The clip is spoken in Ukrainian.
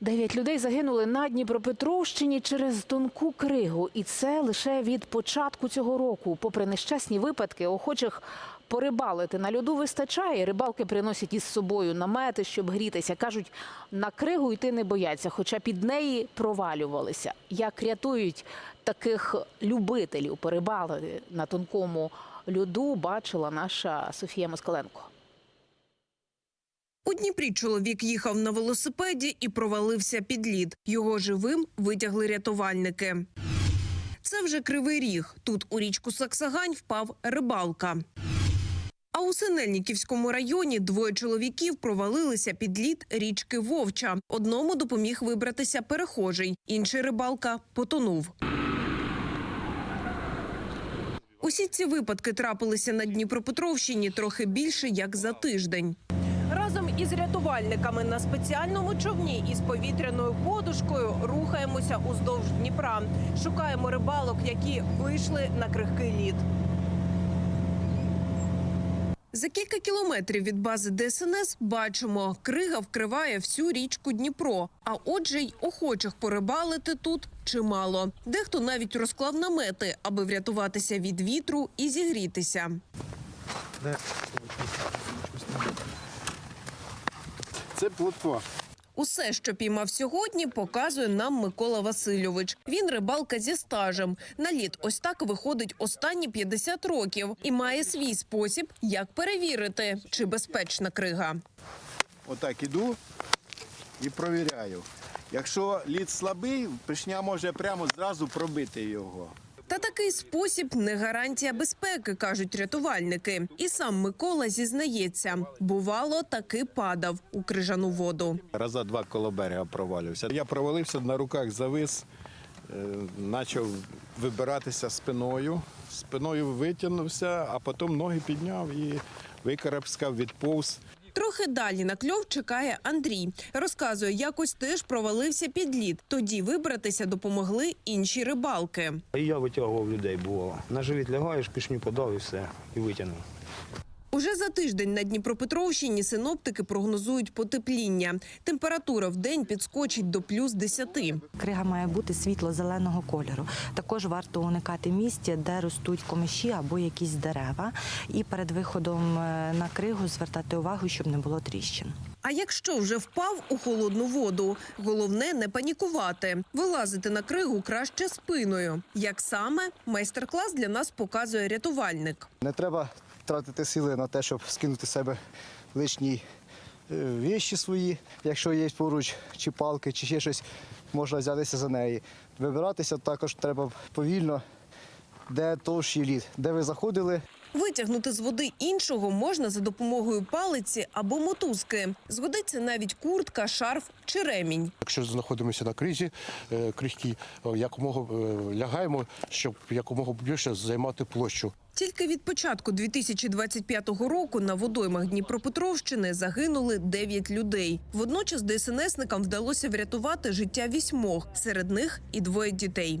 Дев'ять людей загинули на Дніпропетровщині через тонку кригу, і це лише від початку цього року. Попри нещасні випадки, охочих порибалити на льоду вистачає. Рибалки приносять із собою намети, щоб грітися. кажуть, на кригу йти не бояться, хоча під неї провалювалися. Як рятують таких любителів порибалити на тонкому льоду, бачила наша Софія Москаленко. У Дніпрі чоловік їхав на велосипеді і провалився під лід. Його живим витягли рятувальники. Це вже кривий ріг. Тут у річку Саксагань впав рибалка. А у Синельниківському районі двоє чоловіків провалилися під лід річки Вовча. Одному допоміг вибратися перехожий, інший рибалка потонув. Усі ці випадки трапилися на Дніпропетровщині трохи більше як за тиждень. Разом із рятувальниками на спеціальному човні із повітряною подушкою рухаємося уздовж Дніпра. Шукаємо рибалок, які вийшли на крихкий лід. За кілька кілометрів від бази ДСНС бачимо, крига вкриває всю річку Дніпро. А отже, й охочих порибалити тут чимало. Дехто навіть розклав намети, аби врятуватися від вітру і зігрітися. Це плотва. Усе, що піймав сьогодні, показує нам Микола Васильович. Він рибалка зі стажем. На лід ось так виходить останні 50 років і має свій спосіб, як перевірити, чи безпечна крига. Отак іду і провіряю. Якщо лід слабий, пишня може прямо зразу пробити його. Та такий спосіб не гарантія безпеки, кажуть рятувальники. І сам Микола зізнається, бувало, таки падав у крижану воду. Раза два коло берега провалився. Я провалився, на руках завис, е, почав вибиратися спиною. Спиною витягнувся, а потім ноги підняв і викарабскав, відповз. Трохи далі на кльов чекає Андрій. Розказує, якось теж провалився під лід. Тоді вибратися допомогли інші рибалки. Я витягував людей, бувало. На живіт лягаєш, пішню подав і все, і витягнув. Уже за тиждень на Дніпропетровщині синоптики прогнозують потепління. Температура в день підскочить до плюс 10. Крига має бути світло-зеленого кольору. Також варто уникати місць, де ростуть комиші або якісь дерева. І перед виходом е, на кригу звертати увагу, щоб не було тріщин. А якщо вже впав у холодну воду, головне не панікувати. Вилазити на кригу краще спиною. Як саме майстер-клас для нас показує рятувальник. Не треба тратити сили на те, щоб скинути з себе лишні е, віші свої, якщо є поруч, чи палки, чи ще щось, можна взятися за неї. Вибиратися також треба повільно, де товщий лід, де ви заходили, Витягнути з води іншого можна за допомогою палиці або мотузки. Згодиться навіть куртка, шарф чи ремінь. Якщо знаходимося на кризі е, крихкій, е, якомога е, лягаємо, щоб якомога більше займати площу. Тільки від початку 2025 року на водоймах Дніпропетровщини загинули 9 людей. Водночас ДСНСникам вдалося врятувати життя вісьмох, серед них і двоє дітей.